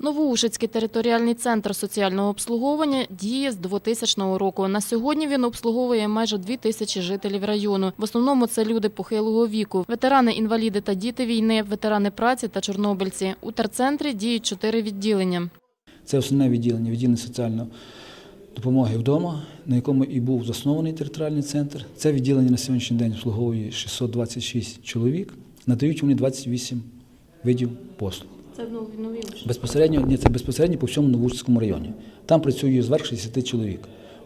Новоушицький територіальний центр соціального обслуговування діє з 2000 року. На сьогодні він обслуговує майже дві тисячі жителів району. В основному це люди похилого віку, ветерани, інваліди та діти війни, ветерани праці та чорнобильці. У терцентрі діють чотири відділення. Це основне відділення, відділення соціальної допомоги вдома, на якому і був заснований територіальний центр. Це відділення на сьогоднішній день обслуговує 626 чоловік, надають вони 28 видів послуг. Це нові Безпосередньо ні, це безпосередньо по всьому Новушському районі. Там працює зверх 60 чоловік.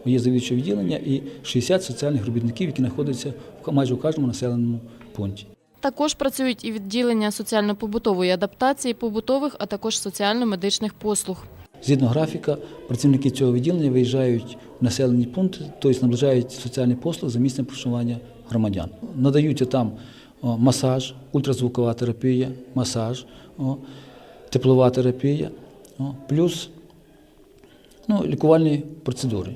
Є завідуваче відділення і 60 соціальних робітників, які знаходяться в- майже у кожному населеному пункті. Також працюють і відділення соціально-побутової адаптації побутових, а також соціально-медичних послуг. Згідно графіка, працівники цього відділення виїжджають в населені пункти, тобто наближають соціальні послуги за місцем проживання громадян. Надаються там масаж, ультразвукова терапія, масаж, теплова терапія, плюс ну, лікувальні процедури.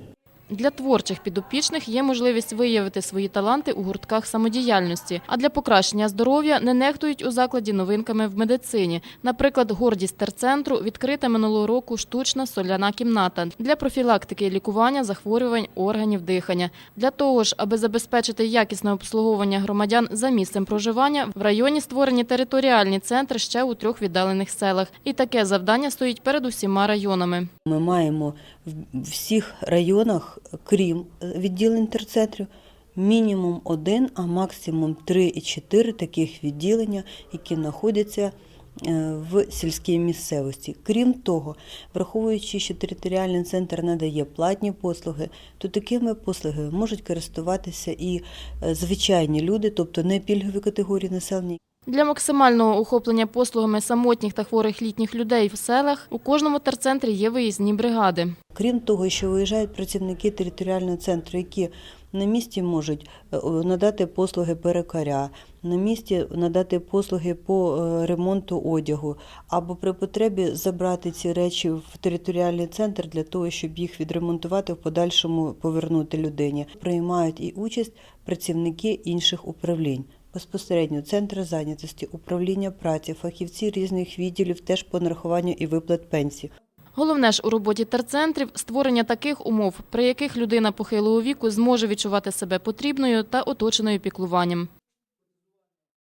Для творчих підопічних є можливість виявити свої таланти у гуртках самодіяльності. А для покращення здоров'я не нехтують у закладі новинками в медицині. Наприклад, гордість терцентру відкрита минулого року штучна соляна кімната для профілактики і лікування захворювань органів дихання. Для того ж, аби забезпечити якісне обслуговування громадян за місцем проживання, в районі створені територіальні центри ще у трьох віддалених селах. І таке завдання стоїть перед усіма районами. Ми маємо в всіх районах, крім е, відділень терцентрів, мінімум один, а максимум три і чотири таких відділення, які знаходяться е, в сільській місцевості. Крім того, враховуючи, що територіальний центр надає платні послуги, то такими послугами можуть користуватися і е, звичайні люди, тобто не пільгові категорії населення. Для максимального охоплення послугами самотніх та хворих літніх людей в селах у кожному терцентрі є виїзні бригади. Крім того, що виїжджають працівники територіального центру, які на місці можуть е, надати послуги перекаря, на місці надати послуги по е, ремонту одягу, або при потребі забрати ці речі в територіальний центр для того, щоб їх відремонтувати в подальшому повернути людині. Приймають і участь працівники інших управлінь. Безпосередньо центри зайнятості, управління праці, фахівці різних відділів теж по нарахуванню і виплат пенсій. Головне ж у роботі терцентрів створення таких умов, при яких людина похилого віку зможе відчувати себе потрібною та оточеною піклуванням.